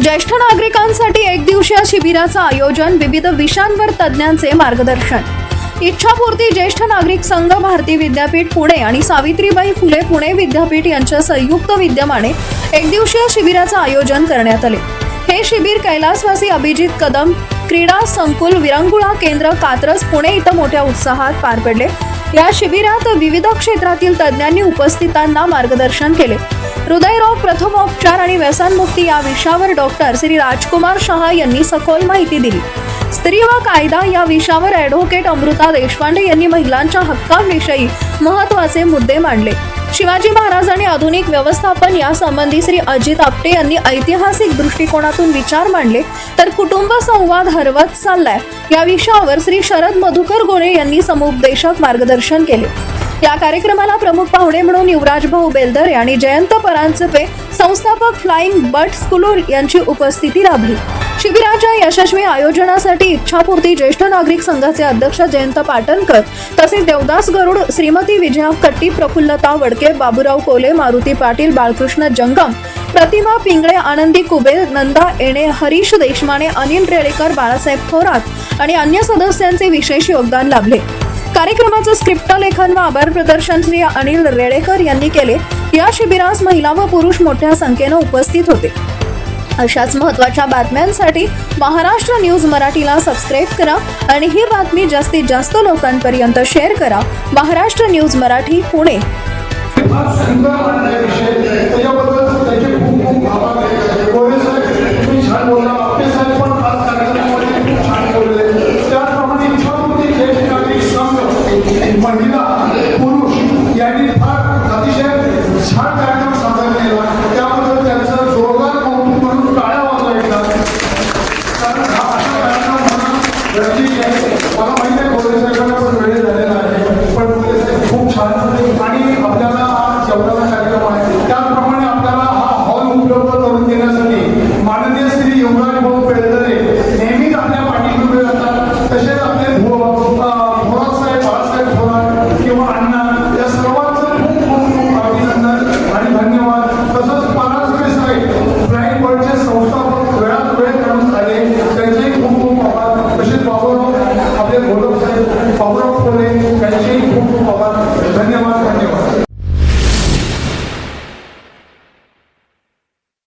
ज्येष्ठ नागरिकांसाठी एक दिवसीय शिबिराचं आयोजन विविध विषयांवर तज्ज्ञांचे मार्गदर्शन. इच्छापूर्ती ज्येष्ठ नागरिक संघ भारती विद्यापीठ पुणे आणि सावित्रीबाई फुले पुणे विद्यापीठ यांच्या संयुक्त विद्यमाने एक दिवसीय शिबिराचं आयोजन करण्यात आले. हे शिबिर कैलासवासी अभिजित कदम क्रीडा संकुल विरंगुळा केंद्र कात्रज पुणे इथं मोठ्या उत्साहात पार पडले. या शिबिरात विविध क्षेत्रातील तज्ज्ञांनी उपस्थितांना मार्गदर्शन केले. हृदयरोग प्रथमोपचार आणि व्यसनमुक्ती या विषयावर डॉक्टर श्री राजकुमार शहा यांनी सखोल माहिती दिली. स्त्री व कायदा या विषयावर ॲडव्होकेट अमृता देशपांडे यांनी महिलांच्या हक्कांविषयी महत्त्वाचे मुद्दे मांडले. शिवाजी महाराज आणि आधुनिक व्यवस्थापन यासंबंधी श्री अजित आपटे यांनी ऐतिहासिक दृष्टिकोनातून विचार मांडले तर कुटुंब संवाद हरवत चाललाय. या विषयावर श्री शरद मधुकर गोळे यांनी समुपदेशक मार्गदर्शन केले. या कार्यक्रमाला प्रमुख पाहुणे म्हणून युवराज भाऊ बेलदर आणि जयंत परांजपे संस्थापक फ्लाइंग बट स्कूल यांची उपस्थिती लाभली. शिबिराच्या यशस्वी आयोजनासाठी इच्छापूर्ती ज्येष्ठ नागरिक संघाचे अध्यक्ष जयंत पाटणकर तसेच देवदास गरुड श्रीमती विजया कट्टी प्रफुल्लता वडके बाबूराव कोले मारुती पाटील बाळकृष्ण जंगम प्रतिमा पिंगळे आनंदी कुबेर नंदा एणे हरीश देशमाने अनिल रेडेकर बाळासाहेब थोरात आणि अन्य सदस्यांचे विशेष योगदान लाभले. कार्यक्रमाचं स्क्रिप्ट लेखन व आभार प्रदर्शन श्री अनिल रेडेकर यांनी केले. या शिबिरास महिला व पुरुष मोठ्या संख्येनं उपस्थित होते. अशाच महत्त्वाच्या बातम्यांसाठी महाराष्ट्र न्यूज मराठीला सबस्क्राईब करा आणि ही बातमी जास्तीत जास्त लोकांपर्यंत शेअर करा. महाराष्ट्र न्यूज मराठी पुणे. మనం అయితే కోరేశ్వర